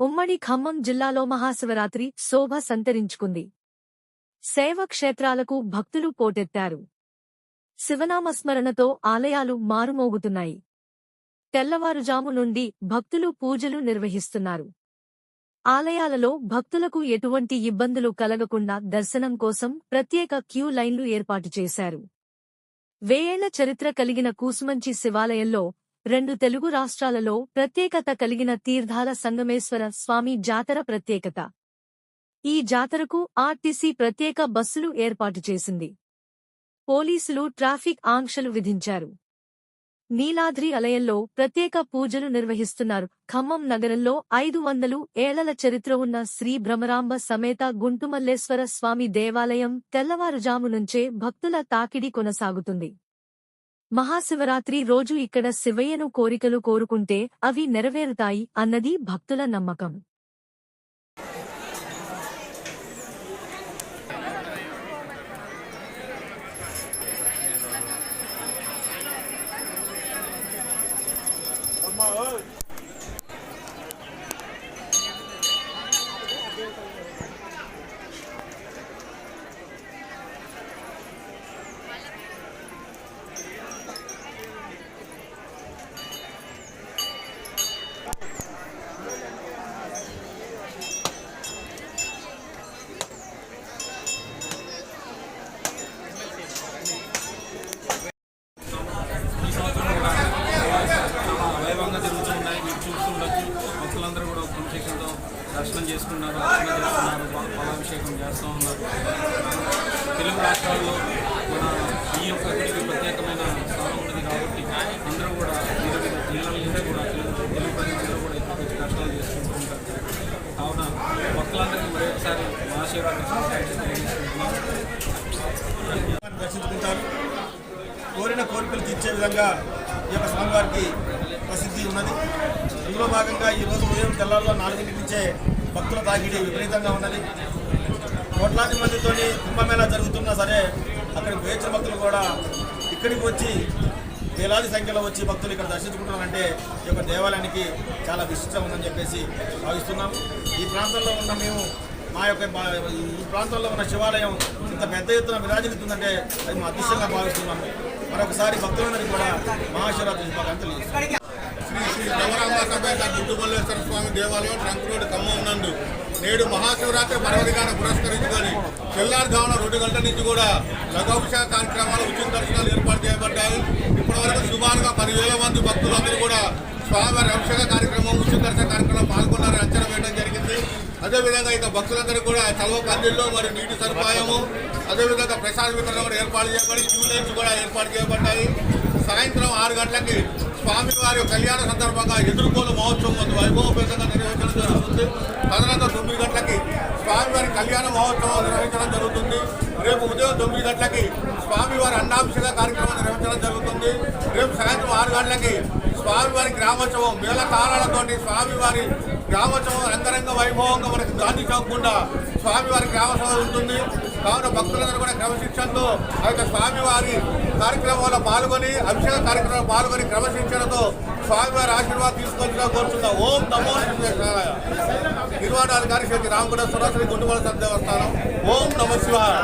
ఉమ్మడి ఖమ్మం జిల్లాలో మహాశివరాత్రి శోభ సంతరించుకుంది. శైవ క్షేత్రాలకు భక్తులు పోటెత్తారు. శివనామస్మరణతో ఆలయాలు మారుమోగుతున్నాయి. తెల్లవారుజాము నుండి భక్తులు పూజలు నిర్వహిస్తున్నారు. ఆలయాలలో భక్తులకు ఎటువంటి ఇబ్బందులు కలగకుండా దర్శనం కోసం ప్రత్యేక క్యూ లైన్లు ఏర్పాటు చేశారు. వేయేళ్ళ చరిత్ర కలిగిన కూసుమంచి శివాలయంలో రెండు తెలుగు రాష్ట్రాలలో ప్రత్యేకత కలిగిన తీర్థాల సంగమేశ్వర స్వామి జాతర ప్రత్యేకత. ఈ జాతరకు ఆర్టీసీ ప్రత్యేక బస్సులు ఏర్పాటు చేసింది. పోలీసులు ట్రాఫిక్ ఆంక్షలు విధించారు. నీలాద్రి ఆలయంలో ప్రత్యేక పూజలు నిర్వహిస్తున్నారు. ఖమ్మం నగరంలో ఐదు వందలు ఏళ్ళ చరిత్ర ఉన్న శ్రీ భ్రమరాంబ సమేత గుంటుమల్లేశ్వర స్వామి దేవాలయం తెల్లవారుజాము నుంచే భక్తుల తాకిడి కొనసాగుతుంది. మహాశివరాత్రి రోజు ఇక్కడ శివయ్యను కోరికలు కోరుకుంటే అవి నెరవేరుతాయి అన్నది భక్తుల నమ్మకం. చాలా వైభవంగా జరుగుతున్నాయి మీరు చూస్తూ ఉండొచ్చు భక్తులందరూ కూడా క్రమశిక్షణతో దర్శనం చేసుకున్నారు అర్చన చేస్తున్నారు పాలాభిషేకం చేస్తూ ఉన్నారు. తెలుగు రాష్ట్రాల్లో మన ఈ యొక్క గుడికి ప్రత్యేకమైన స్థానం ఉన్నది కాబట్టి అందరూ కూడా వివిధ జిల్లాల నుంచి కూడా తెలుగు తెలుగు ప్రజలందరూ కూడా ఇక్కడ కష్టాలు చేసుకుంటూ ఉంటారు. కావున భక్తులందరికీ మరొకసారి మహాశివరాత్రి దర్శించుకుంటారు కోరిన కోరికలు తీర్చే విధంగా ఈ యొక్క స్వామివారికి ప్రసిద్ధి ఉన్నది. ఇందులో భాగంగా ఈరోజు ఉదయం తెల్లారులో నాలుగింటి నుంచే భక్తుల తాకిడి విపరీతంగా ఉన్నది. కోట్లాది మందితోని కుంభమేళా జరుగుతున్నా సరే అక్కడికి వేచిన భక్తులు కూడా ఇక్కడికి వచ్చి వేలాది సంఖ్యలో వచ్చి భక్తులు ఇక్కడ దర్శించుకుంటున్నారంటే ఈ యొక్క దేవాలయానికి చాలా విశిష్టం ఉందని చెప్పేసి భావిస్తున్నాం. ఈ ప్రాంతంలో ఉన్న మేము మా యొక్క ఈ ప్రాంతంలో ఉన్న శివాలయం ఇంత పెద్ద ఎత్తున విరాజిల్లుతుందంటే అది మా అదృష్టంగా భావిస్తున్నాము. మరొకసారి భక్తులందరికీ కూడా మహాశివరాత్రి శుభాకాంక్షలు తెలియజేస్తున్నాం. శ్రీ శ్రీ గుడ్డుమల్లేశ్వర స్వామి దేవాలయం ట్రంక్ రోడ్ ఖమ్మం నందు నేడు మహాశివరాత్రి పర్వదినాన్ని పురస్కరించుకొని తెల్లారుజామున రెండు గంటల నుంచి కూడా లఘాభిషేక కార్యక్రమాలు ఉచిత దర్శనాలు ఏర్పాటు చేయబడ్డాయి ఇప్పటివరకు సుమారుగా పదివేల మంది భక్తులందరూ కూడా స్వామివారి అభిషేక కార్యక్రమం ఉచిత దర్శన కార్యక్రమం పాల్గొన్నారని అంచనా వేయడం జరిగింది అదేవిధంగా ఇక భక్తులందరూ కూడా చలవ పల్లెల్లో మరియు నీటి సదుపాయము అదేవిధంగా ప్రసాద వితరణ కూడా ఏర్పాటు చేయబడి క్యూ లైన్స్ కూడా ఏర్పాటు చేయబడ్డాయి సాయంత్రం ఆరు గంటలకి స్వామివారి కళ్యాణ సందర్భంగా ఎదుర్కోలు మహోత్సవం వంద వైభవపేతంగా నిర్వహించడం జరుగుతుంది. తదనంతరం తొమ్మిది గంటలకి స్వామివారి కళ్యాణ మహోత్సవం నిర్వహించడం జరుగుతుంది. రేపు ఉదయం తొమ్మిది గంటలకి స్వామివారి అన్నాభిషేక కార్యక్రమం నిర్వహించడం జరుగుతుంది. రేపు సాయంత్రం ఆరు గంటలకి స్వామివారి గ్రామోత్సవం. వేల తారాలతోటి స్వామివారి గ్రామోత్సవం రంగరంగ వైభవంగా మనకి గాంధీ చౌకుండా స్వామివారి గ్రామోత్సవం ఉంటుంది. కావున భక్తులందరూ కూడా క్రమశిక్షణతో ఆ యొక్క స్వామివారి కార్యక్రమంలో పాల్గొని అభిషేక కార్యక్రమంలో పాల్గొని క్రమశిక్షణతో స్వామివారి ఆశీర్వాదం తీసుకొచ్చిన కోరుతున్నా ఓం నమో విశ్వేశ్వరాయ నిర్వహణాధికారి శ్రీ రామగుణ సురాశ్రీ గుండుమల దేవస్థానం ఓం నమ శివాయ.